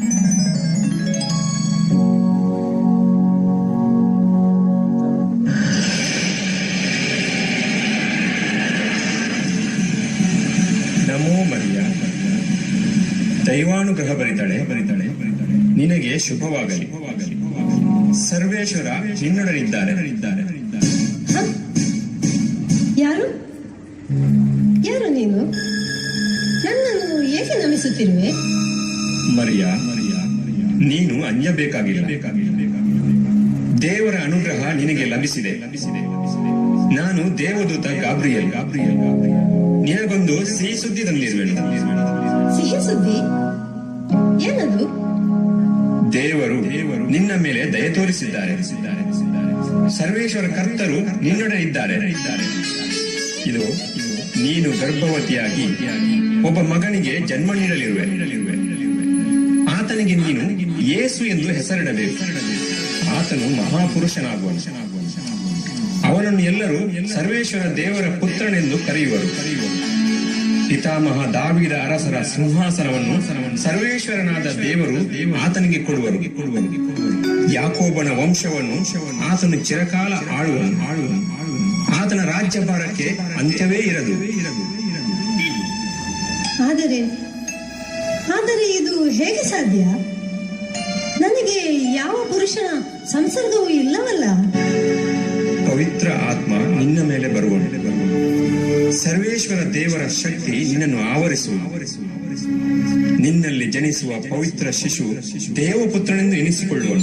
ನಮೋ ಮರಿಯ. ದೈವಾನುಗ್ರಹ ಬರಿತಾಳೆ. ಬರಿತಾಳೆ ನಿನಗೆ ಶುಭವಾಗಲಿ. ಸರ್ವೇಶ್ವರ ನಿನ್ನೊಡನಿದ್ದಾರೆ? ಯಾರು? ಯಾರು ನೀನು? ನನ್ನನ್ನು ಏಕೆ ನಮಿಸುತ್ತಿರುವೆ? ಮರಿಯ ಮರಿಯ ನೀನು ಅನ್ಯ ಬೇಕಾಗಿಲ್ಲ ದೇವರ ಅನುಗ್ರಹ ನಿನಗೆ ಲಭಿಸಿದೆ. ಲಭಿಸಿದೆ ನಾನು ದೇವದೂತ ಗಾಬ್ರಿಯಲ್. ಗಾಬ್ರಿಯಲ್ ಗಾಬ್ರಿಯಲ್ ನಿನಗೊಂದು ಸಿಹಿ ಸುದ್ದಿ ತಂದಿರುವೆನು. ಸಿಹಿ ಸುದ್ದಿ? ಏನದು? ದೇವರು ದೇವರು ನಿನ್ನ ಮೇಲೆ ದಯ ತೋರಿಸಿದ್ದಾರೆ. ಸರ್ವೇಶ್ವರ ಕರ್ತರು ನಿನ್ನೊಡನೆ ಇದ್ದಾರೆ. ಇದ್ದಾರೆ ಇದು ನೀನು ಗರ್ಭವತಿಯಾಗಿ ಒಬ್ಬ ಮಗನಿಗೆ ಜನ್ಮ ನೀಡಲಿರುವೆ ನೀಡಲಿರುವೆ. ಆತನಿಗೆ ನೀನು ಯೇಸು ಎಂದು ಹೆಸರಿಡಬೇಕು. ಆತನು ಮಹಾಪುರುಷನಾಗುವ ಅವನನ್ನು ಎಲ್ಲರೂ ಸರ್ವೇಶ್ವರ ದೇವರ ಪುತ್ರನೆಂದು ಕರೆಯುವರು. ಪಿತಾಮಹ ದಾವಿದ ಅರಸರ ಸಿಂಹಾಸನವನ್ನು ಸರ್ವೇಶ್ವರನಾದ ದೇವರು ಆತನಿಗೆ ಕೊಡುವರು. ಯಾಕೋಬನ ವಂಶವನ್ನು ಆತನು ಚಿರಕಾಲ ಆಳುವ ಆಳುವನು. ಆತನ ರಾಜ್ಯಭಾರಕ್ಕೆ ಅಂತ್ಯವೇ ಇರದು. ಆದರೆ ಆದರೆ ಇದು ಹೇಗೆ ಸಾಧ್ಯ? ನನಗೆ ಯಾವ ಪುರುಷನ ಸಂಸರ್ಗವೂ ಇಲ್ಲವಲ್ಲ? ಪವಿತ್ರ ಆತ್ಮ ನಿನ್ನ ಮೇಲೆ ಬರುವ ಸರ್ವೇಶ್ವರ ದೇವರ ಶಕ್ತಿ ನಿನ್ನನ್ನು ಆವರಿಸುವ ನಿನ್ನಲ್ಲಿ ಜನಿಸುವ ಪವಿತ್ರ ಶಿಶು ದೇವಪುತ್ರನೆಂದು ಎನಿಸಿಕೊಳ್ಳುವ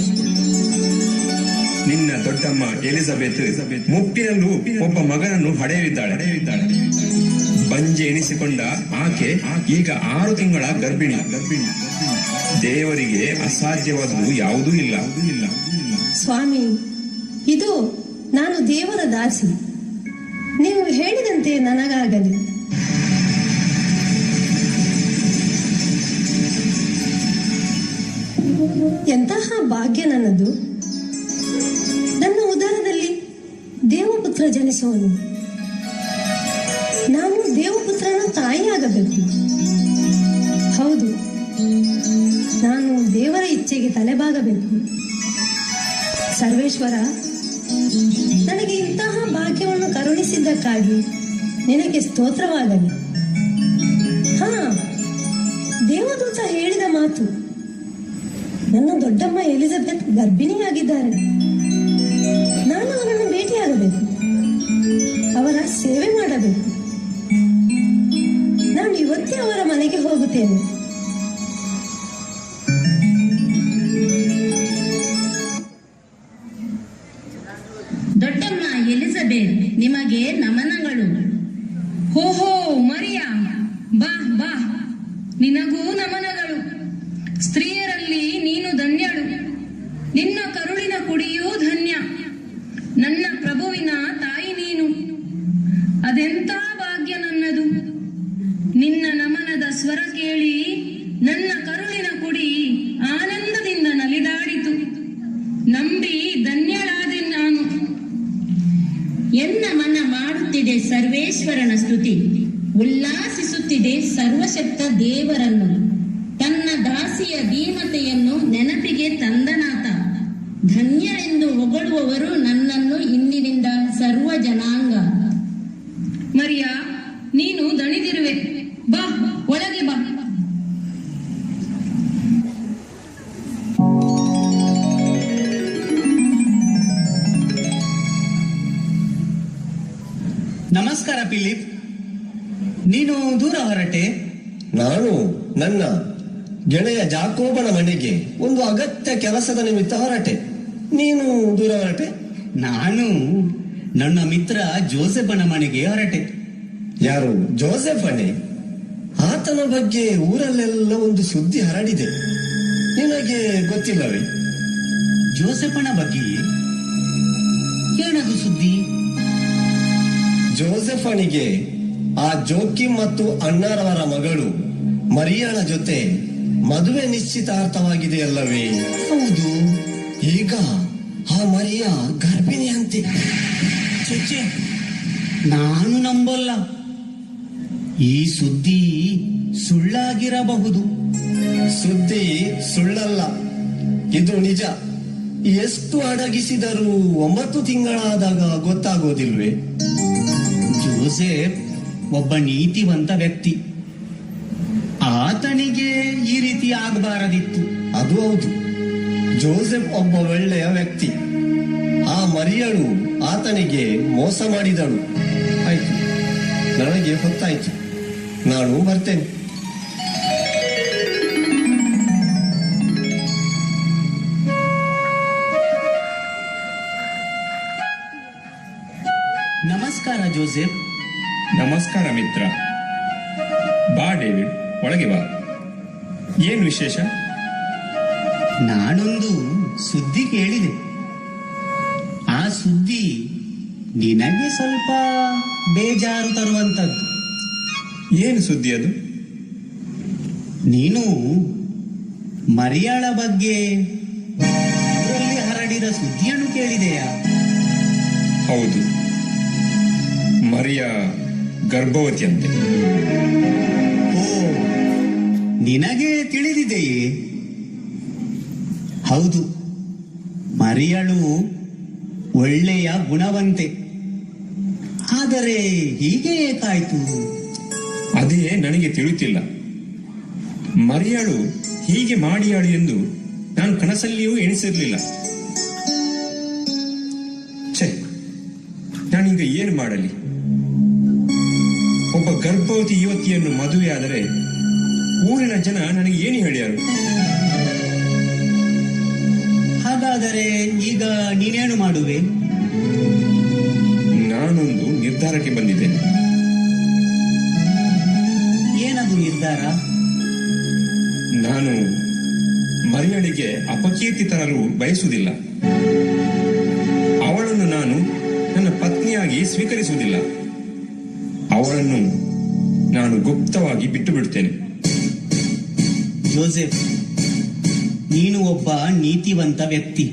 ನಿನ್ನ ದೊಡ್ಡಮ್ಮ ಎಲಿಜಬೆತ್ ಮುಪ್ಪಿನಲ್ಲೂ ಒಬ್ಬ ಮಗನನ್ನು ಹಡೆಯಲಿದ್ದಾಳೆ ಹಡೆಯಲಿದ್ದಾಳೆ. ಬಂಜೆ ಎಣಿಸಿಕೊಂಡ ಆಕೆ ಈಗ ಆರು ತಿಂಗಳ ಗರ್ಭಿಣಿ. ಗರ್ಭಿಣಿ ದೇವರಿಗೆ ಅಸಾಧ್ಯವಾದುದು ಯಾವುದೂ ಇಲ್ಲ. ಸ್ವಾಮಿ, ಇದು ನಾನು ದೇವರ ದಾಸಿ. ನೀವು ಹೇಳಿದಂತೆ ನನಗಾಗಲಿ. ಎಂತಹ ಭಾಗ್ಯ ನನ್ನದು. ನನ್ನ ಉದರದಲ್ಲಿ ದೇವಪುತ್ರ ಜನಿಸುವನು. ನಾನು ತಾಯಿಯಾಗಬೇಕು ಹೌದು, ನಾನು ದೇವರ ಇಚ್ಛೆಗೆ ತಲೆಬಾಗಬೇಕು. ಸರ್ವೇಶ್ವರ, ನನಗೆ ಇಂತಹ ಭಾಗ್ಯವನ್ನು ಕರುಣಿಸಿದ್ದಕ್ಕಾಗಿ ನಿನಗೆ ಸ್ತೋತ್ರವಾಗಲಿ. ಹಾ, ದೇವದೂತ ಹೇಳಿದ ಮಾತು. ನನ್ನ ದೊಡ್ಡಮ್ಮ ಎಲಿಜಬೆತ್ ಗರ್ಭಿಣಿಯಾಗಿದ್ದಾರೆ. ನಾನು ಅವರನ್ನು ಭೇಟಿಯಾಗಬೇಕು. ಅವರ ಸೇವೆ ಮಾಡಬೇಕು. ನಾನು ಇವತ್ತೇ ಅವರ ಮನೆಗೆ ಹೋಗುತ್ತೇನೆ. ಸರ್ವೇಶ್ವರನ ಸ್ತುತಿ. ಉಲ್ಲಾಸಿಸುತ್ತಿದೆ ಸರ್ವಶಕ್ತ ದೇವರನ್ನು. ತನ್ನ ದಾಸಿಯ ಧೀಮತೆಯನ್ನು ನೆನಪಿಗೆ ತಂದನಾತ ಧನ್ಯರೆಂದು ಹೊಗಳುವವರು ನನ್ನನ್ನು ಇಂದಿನಿಂದ ಸರ್ವ ಜನಾಂಗ ಕೆಲಸದ ನಿಮಿತ್ತ ಹೊರಟೆ. ನೀನು ದೂರ ಹೊರಟೆ? ನಾನು ನನ್ನ ಮಿತ್ರ ಜೋಸೆಫನ ಮನೆಗೆ ಹೊರಟೆ. ಯಾರು? ಜೋಸೆಫನೇ? ಆತನ ಬಗ್ಗೆ ಊರಲ್ಲೆಲ್ಲ ಒಂದು ಸುದ್ದಿ ಹರಡಿದೆ. ನಿನಗೆ ಗೊತ್ತಿಲ್ಲವೇ? ಜೋಸೆಫನ ಬಗ್ಗೆ ಏನದು ಸುದ್ದಿ? ಜೋಸೆಫನಿಗೆ ಆ ಜೋಕಿ ಮತ್ತು ಅಣ್ಣರವರ ಮಗಳು ಮರಿಯಾಳ ಜೊತೆ ಮದುವೆ ನಿಶ್ಚಿತಾರ್ಥವಾಗಿದೆಯಲ್ಲವೇ ಹೌದು. ಈಗ ಆ ಮರಿಯ ಗರ್ಭಿಣಿಯಂತೆ ಚುಚ್ಚೆ ನಾನು ನಂಬಲ್ಲ. ಈ ಸುದ್ದಿ ಸುಳ್ಳಾಗಿರಬಹುದು. ಸುದ್ದಿ ಸುಳ್ಳಲ್ಲ. ಇದು ನಿಜ. ಎಷ್ಟು ಅಡಗಿಸಿದರೂ ಒಂಬತ್ತು ತಿಂಗಳಾದಾಗ ಗೊತ್ತಾಗೋದಿಲ್ವೇ? ಜೋಸೆಫ್ ಒಬ್ಬ ನೀತಿವಂತ ವ್ಯಕ್ತಿ. ಈ ರೀತಿ ಆಗಬಾರದಿತ್ತು. ಅದು ಹೌದು. ಜೋಸೆಫ್ ಒಬ್ಬ ಒಳ್ಳೆಯ ವ್ಯಕ್ತಿ. ಆ ಮರಿಯಳು ಆತನಿಗೆ ಮೋಸ ಮಾಡಿದಳು. ಆಯ್ತು. ನನಗೆ ಹೊತ್ತಾಯ್ತು. ನಾನು ಬರ್ತೇನೆ. ನಮಸ್ಕಾರ ಜೋಸೆಫ್. ನಮಸ್ಕಾರ ಮಿತ್ರ. ಬಾ ಡೇವಿಡ್. ಒಳಗೆ ಬಾ. ಏನು ವಿಶೇಷ? ನಾನೊಂದು ಸುದ್ದಿ ಕೇಳಿದೆ. ಆ ಸುದ್ದಿ ನಿನಗೆ ಸ್ವಲ್ಪ ಬೇಜಾರು ತರುವಂತದ್ದು ಏನು ಸುದ್ದಿ ಅದು? ನೀನು ಮರಿಯಾಳ ಬಗ್ಗೆ ಹರಡಿದ ಸುದ್ದಿಯನ್ನು ಕೇಳಿದೆಯಾ? ಹೌದು. ಮರಿಯ ಗರ್ಭವತಿಯಂತೆ. ಓ ನಿನಗೆ ತಿಳಿದಿದೆಯೇ ಹೌದು, ಮರಿಯಳು ಒಳ್ಳೆಯ ಗುಣವಂತೆ. ಆದರೆ ಹೀಗೆ ಏಕಾಯ್ತು? ಅದೇ ನನಗೆ ತಿಳಿಯುತ್ತಿಲ್ಲ ಮರಿಯಳು ಹೀಗೆ ಮಾಡಿಯಾಳು ಎಂದು ನಾನು ಕನಸಲ್ಲಿಯೂ ಎಣಿಸಿರಲಿಲ್ಲ. ಛೆ ನಾನೀಗ ಏನು ಮಾಡಲಿ? ಒಬ್ಬ ಗರ್ಭವತಿ ಯುವತಿಯನ್ನು ಮದುವೆಯಾದರೆ ಊರಿನ ಜನ ನನಗೆ ಏನು ಹೇಳ್ಯಾರು. ಹಾಗಾದರೆ ಈಗ ನೀನೇನು ಮಾಡುವೆ? ನಾನೊಂದು ನಿರ್ಧಾರಕ್ಕೆ ಬಂದಿದ್ದೇನೆ. ಏನದು ನಿರ್ಧಾರ? ನಾನು ಮರಿಯಳಿಗೆ ಅಪಕೀರ್ತಿ ತರಲು ಬಯಸುವುದಿಲ್ಲ. ಅವಳನ್ನು ನಾನು ನನ್ನ ಪತ್ನಿಯಾಗಿ ಸ್ವೀಕರಿಸುವುದಿಲ್ಲ. ಅವಳನ್ನು ನಾನು ಗುಪ್ತವಾಗಿ ಬಿಟ್ಟು ಬಿಡುತ್ತೇನೆ. ಜೋಸೆಫ್, ನೀನು ಒಬ್ಬ ನೀತಿವಂತ ವ್ಯಕ್ತಿ.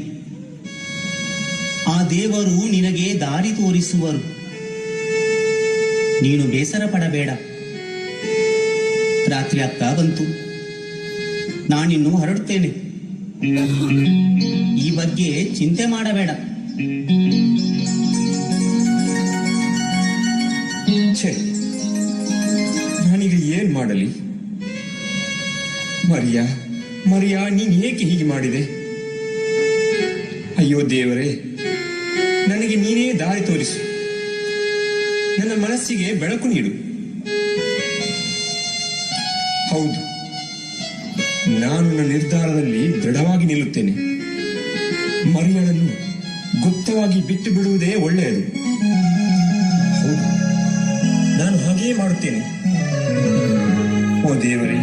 ಆ ದೇವರು ನಿನಗೆ ದಾರಿ ತೋರಿಸುವರು. ನೀನು ಬೇಸರ ಪಡಬೇಡ. ರಾತ್ರಿ ಆಗ್ತಾ ಬಂತು. ನಾನಿನ್ನು ಹೊರಡುತ್ತೇನೆ. ಈ ಬಗ್ಗೆ ಚಿಂತೆ ಮಾಡಬೇಡ. ಛೇ, ನಾನೀಗ ಏನ್ ಮಾಡಲಿ? ಮರಿಯಾ ಮರಿಯಾ, ನೀನು ಏಕೆ ಹೀಗೆ ಮಾಡಿದೆ? ಅಯ್ಯೋ ದೇವರೇ, ನನಗೆ ನೀನೇ ದಾರಿ ತೋರಿಸು. ನನ್ನ ಮನಸ್ಸಿಗೆ ಬೆಳಕು ನೀಡು. ಹೌದು, ನಾನು ನನ್ನ ನಿರ್ಧಾರದಲ್ಲಿ ದೃಢವಾಗಿ ನಿಲ್ಲುತ್ತೇನೆ. ಮರಿಯಳನ್ನು ಗುಪ್ತವಾಗಿ ಬಿಟ್ಟು ಬಿಡುವುದೇ ಒಳ್ಳೆಯದು. ಹೌದು, ನಾನು ಹಾಗೆಯೇ ಮಾಡುತ್ತೇನೆ. ಓ ದೇವರೇ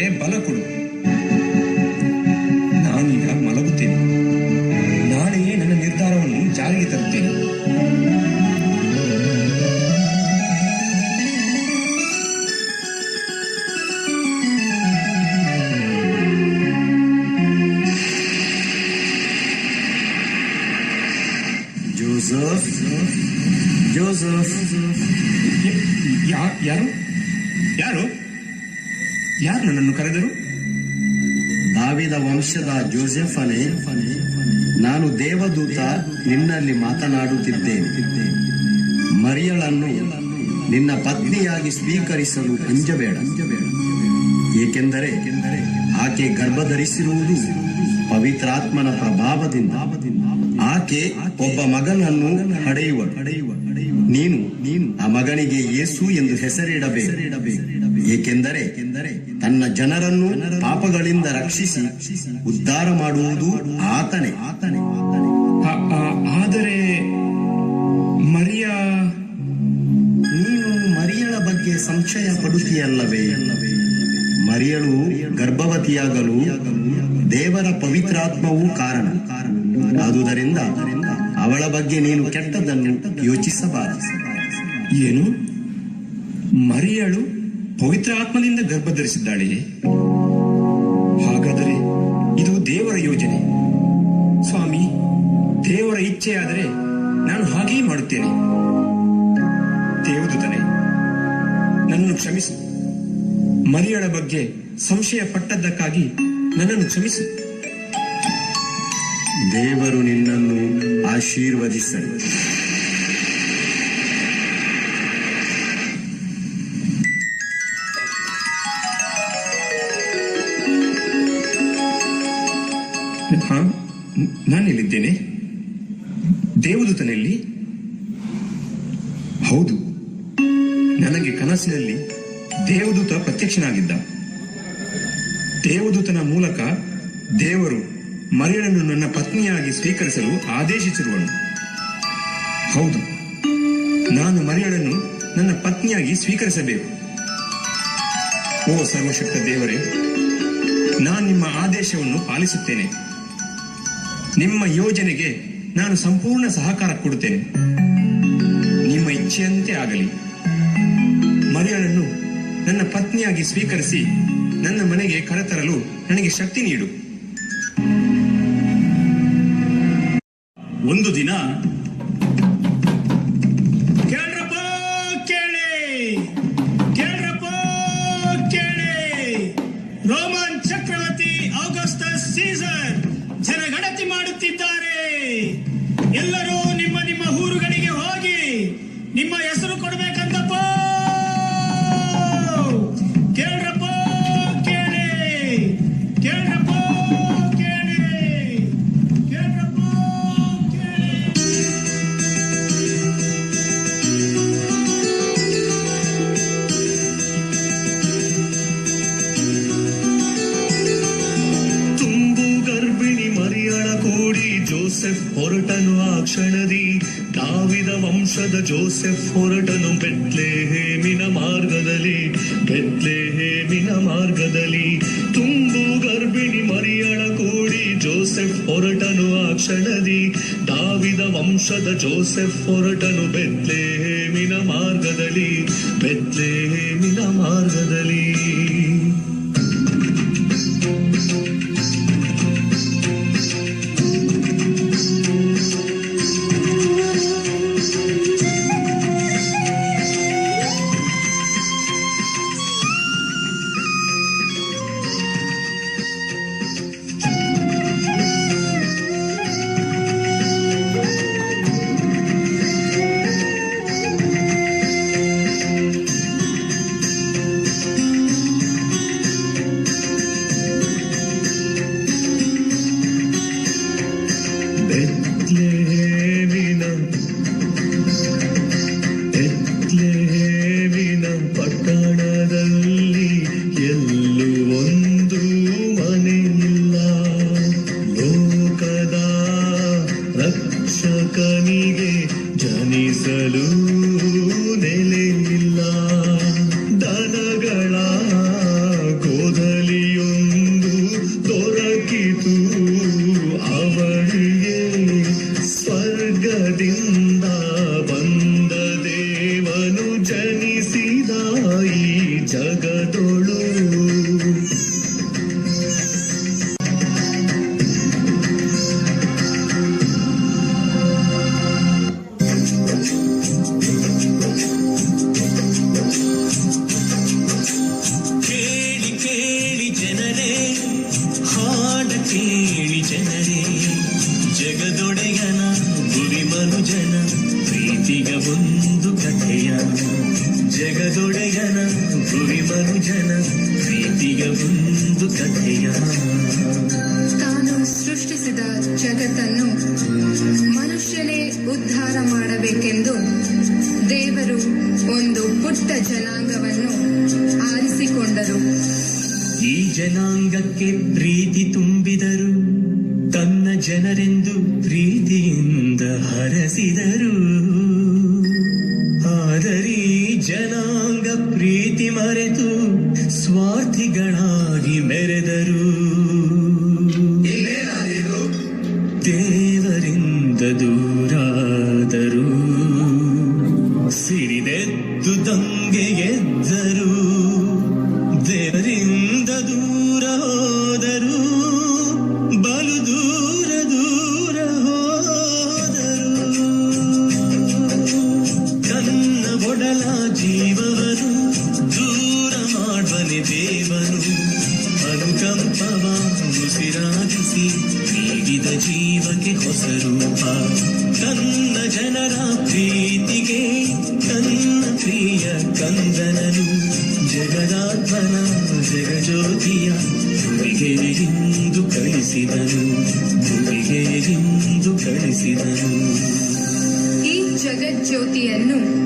රටේ බලකුළු ಕರೆದರು ದಾವಿದ ವಂಶದ ಜೋಸೆಫನೇ, ನಾನು ದೇವದೂತ ನಿನ್ನಲ್ಲಿ ಮಾತನಾಡುತ್ತಿದ್ದೇನೆ. ಮರಿಯಳನ್ನು ನಿನ್ನ ಪತ್ನಿಯಾಗಿ ಸ್ವೀಕರಿಸಲು ಅಂಜಬೇಡ. ಏಕೆಂದರೆ ಆಕೆ ಗರ್ಭಧರಿಸಿರುವುದು ಪವಿತ್ರಾತ್ಮನ ಪ್ರಭಾವದಿಂದ. ಆಕೆ ಒಬ್ಬ ಮಗನನ್ನು ಹಡೆಯುವ ನೀನು ನೀನು ಆ ಮಗನಿಗೆ ಯೇಸು ಎಂದು ಹೆಸರಿಡಬೇಕು. ಏಕೆಂದರೆ ತನ್ನ ಜನರನ್ನು ಪಾಪಗಳಿಂದ ರಕ್ಷಿಸಿ ಉದ್ಧಾರ ಮಾಡುವುದು ಆತನೇ. ಆತನೇ ಆದರೆ ಮರಿಯ, ನೀನು ಮರಿಯಳ ಬಗ್ಗೆ ಸಂಶಯ ಪಡುತ್ತೀಯಲ್ಲವೇ? ಮರಿಯಳು ಗರ್ಭವತಿಯಾಗಲು ದೇವರ ಪವಿತ್ರಾತ್ಮವೂ ಕಾರಣ. ಆದುದರಿಂದ ಅವಳ ಬಗ್ಗೆ ನೀನು ಕೆಟ್ಟದನ್ನು ಯೋಚಿಸಬಾರದು. ಏನು? ಮರಿಯಳು ಪವಿತ್ರ ಆತ್ಮನಿಂದ ಗರ್ಭ ಧರಿಸಿದ್ದಾಳೆಯೇ ಹಾಗಾದರೆ ಇದು ದೇವರ ಯೋಜನೆ. ಸ್ವಾಮಿ, ದೇವರ ಇಚ್ಛೆಯಾದರೆ ನಾನು ಹಾಗೇ ಮಾಡುತ್ತೇನೆ. ದೇವದೂತನೆ, ನನ್ನನ್ನು ಕ್ಷಮಿಸು. ಮರಿಯಳ ಬಗ್ಗೆ ಸಂಶಯ ಪಟ್ಟದ್ದಕ್ಕಾಗಿ ನನ್ನನ್ನು ಕ್ಷಮಿಸು. ದೇವರು ನಿನ್ನನ್ನು ಆಶೀರ್ವದಿಸಲಿ. ಕನಸಿನಲ್ಲಿ ದೇವದೂತ ಪ್ರತ್ಯಕ್ಷನಾಗಿದ್ದ. ದೇವದೂತನ ಮೂಲಕ ದೇವರು ಮರಿಯಳನ್ನು ನನ್ನ ಪತ್ನಿಯಾಗಿ ಸ್ವೀಕರಿಸಲು ಆದೇಶಿಸಿರುವನು. ಹೌದು, ನಾನು ಮರಿಯಳನ್ನು ನನ್ನ ಪತ್ನಿಯಾಗಿ ಸ್ವೀಕರಿಸಬೇಕು. ಓ ಸರ್ವಶಕ್ತ ದೇವರೇ, ನಾನು ನಿಮ್ಮ ಆದೇಶವನ್ನು ಪಾಲಿಸುತ್ತೇನೆ. ನಿಮ್ಮ ಯೋಜನೆಗೆ ನಾನು ಸಂಪೂರ್ಣ ಸಹಕಾರ ಕೊಡುತ್ತೇನೆ. ನಿಮ್ಮ ಇಚ್ಛೆಯಂತೆ ಆಗಲಿ. ಮರಿಯಳನ್ನು ನನ್ನ ಪತ್ನಿಯಾಗಿ ಸ್ವೀಕರಿಸಿ ನನ್ನ ಮನೆಗೆ ಕರೆತರಲು ನನಗೆ ಶಕ್ತಿ ನೀಡು. ಒಂದು ದಿನ ರೋಮನ್ ಚಕ್ರವರ್ತಿ ಸೀಸರ್ ಜನಗಣತಿ ಮಾಡುತ್ತಿದ್ದಾರೆ. ಎಲ್ಲರೂ ನಿಮ್ಮ ನಿಮ್ಮ ಊರುಗಳಿಗೆ ಹೋಗಿ ನಿಮ್ಮ ಹೆಸರು ಕೊಡ್ಬೇಕಂತಪ್ಪ ವಂಶದ ಜೋಸೆಫ್ ಹೊರಟನು ಬೆತ್ಲೆಹೇಮಿನ ಮಾರ್ಗದಲ್ಲಿ ಬೆತ್ಲೆಹೇಮಿನ ಮಾರ್ಗದಲ್ಲಿ. ತುಂಬು ಗರ್ಭಿಣಿ ಮರಿಯಳ ಕೂಡಿ ಜೋಸೆಫ್ ಹೊರಟನು ಆ ಕ್ಷಣದಿ. ದಾವಿದ ವಂಶದ ಜೋಸೆಫ್ ಹೊರಟನು ಬೆತ್ಲೆಹೇಮಿನ ಮಾರ್ಗದಲ್ಲಿ ಬೆತ್ಲೆಹೇಮಿನ किद्रीति तुम ಕೊಡಲ ಜೀವವನು, ದೂರ ಮಾಡುವನೆ ದೇವನು. ಅನುಕಂಪವ ಮುಸಿರಾಗಿಸಿ ನೀಡಿದ ಜೀವಕ್ಕೆ ಹೊಸ ರೂಪ. ತನ್ನ ಜನರ ಪ್ರೀತಿಗೆ, ತನ್ನ ಪ್ರಿಯ ಕಂದನನು. ಜಗದಾತ್ಮನ ಜಗಜ್ಯೋತಿಯ ಭೂಮಿಗೆ ಇಂದು ಕಳಿಸಿದನು. ಭೂಮಿಗೆ ಕಳಿಸಿದನು. ಈ ಜಗಜ್ಯೋತಿಯನ್ನು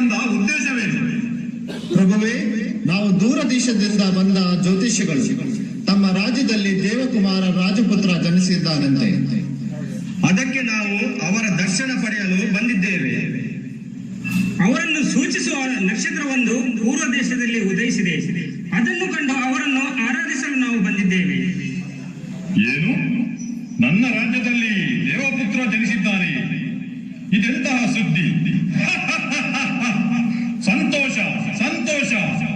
ಬಂದ ಉದ್ದೇಶವೇನು? ಪ್ರಭುವೇ, ನಾವು ದೂರ ದೇಶದಿಂದ ಬಂದ ಜ್ಯೋತಿಷಿಗಳು ತಮ್ಮ ರಾಜ್ಯದಲ್ಲಿ ದೇವಕುಮಾರ ರಾಜಪುತ್ರ ಜನಿಸಿದ್ದಾನಂತೆ. ಅದಕ್ಕೆ ನಾವು ಅವರ ದರ್ಶನ ಪಡೆಯಲು ಬಂದಿದ್ದೇವೆ. ಅವರನ್ನು ಸೂಚಿಸುವ ನಕ್ಷತ್ರವೊಂದು ಪೂರ್ವ ದೇಶದಲ್ಲಿ ಉದಯಿಸಿದೆ. ಅದನ್ನು ಕಂಡು ಅವರನ್ನು ಆರಾಧಿಸಲು ನಾವು ಬಂದಿದ್ದೇವೆ. ಏನು? ನನ್ನ ರಾಜ್ಯದಲ್ಲಿ ದೇವಪುತ್ರ ಜನಿಸಿದ್ದಾನೆ. ಇದೆಂತಹ ಸುದ್ದಿ? 三等賞三等賞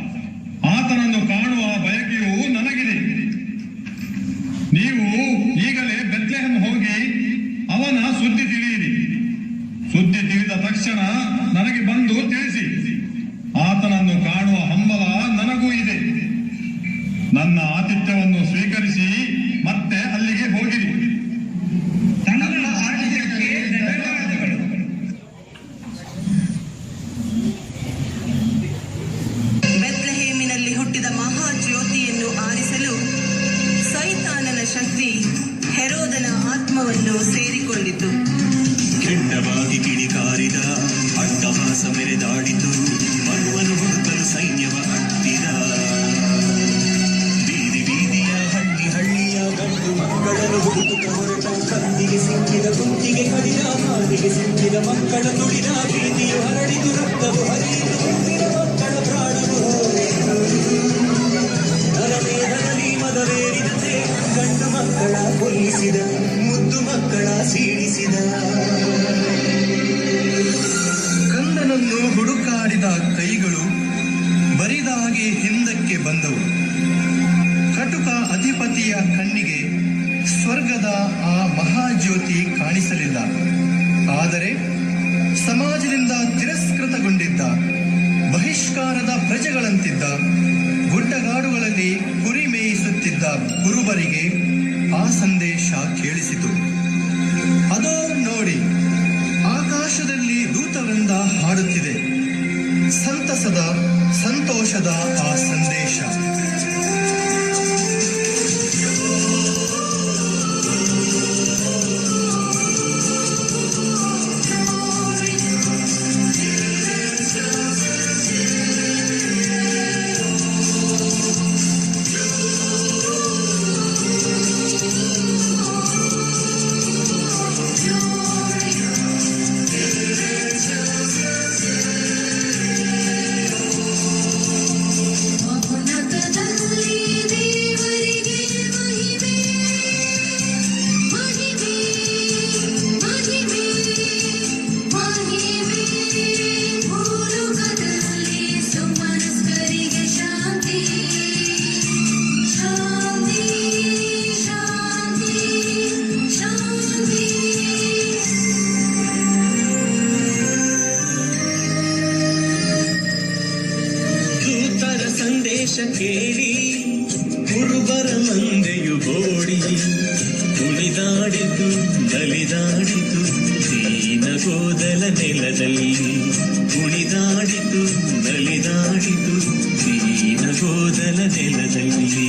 ತುಡುಕಾಡಿದ ಕೈಗಳು ಬರಿದಾಗಿ ಹಿಂದಕ್ಕೆ ಬಂದವು. ಕಟುಕ ಅಧಿಪತಿಯ ಕಣ್ಣಿಗೆ ಸ್ವರ್ಗದ ಆ ಮಹಾಜ್ಯೋತಿ ಕಾಣಿಸಲಿಲ್ಲ. ಆದರೆ ಸಮಾಜದಿಂದ ತಿರಸ್ಕೃತಗೊಂಡಿದ್ದ, ಬಹಿಷ್ಕಾರದ ಪ್ರಜೆಗಳಂತಿದ್ದ, ಗುಡ್ಡಗಾಡುಗಳಲ್ಲಿ ಕುರಿ ಮೇಯಿಸುತ್ತಿದ್ದ ಕುರುಬರಿಗೆ ಆ ಸಂದೇಶ ಕೇಳಿಸಿತು. ಅದೋ ನೋಡಿ, ಆಕಾಶದಲ್ಲಿ ದೂತವೃಂದ ಹಾಡುತ್ತಿದೆ. ಉಲ್ಲಾಸದ ಸಂತೋಷದ ಆ ಸಂದೇಶ. ಬಡಿದು ನಲಿದಾಡಿತು ದೀನ ಗೋದಲ ನೆಲದಲ್ಲಿ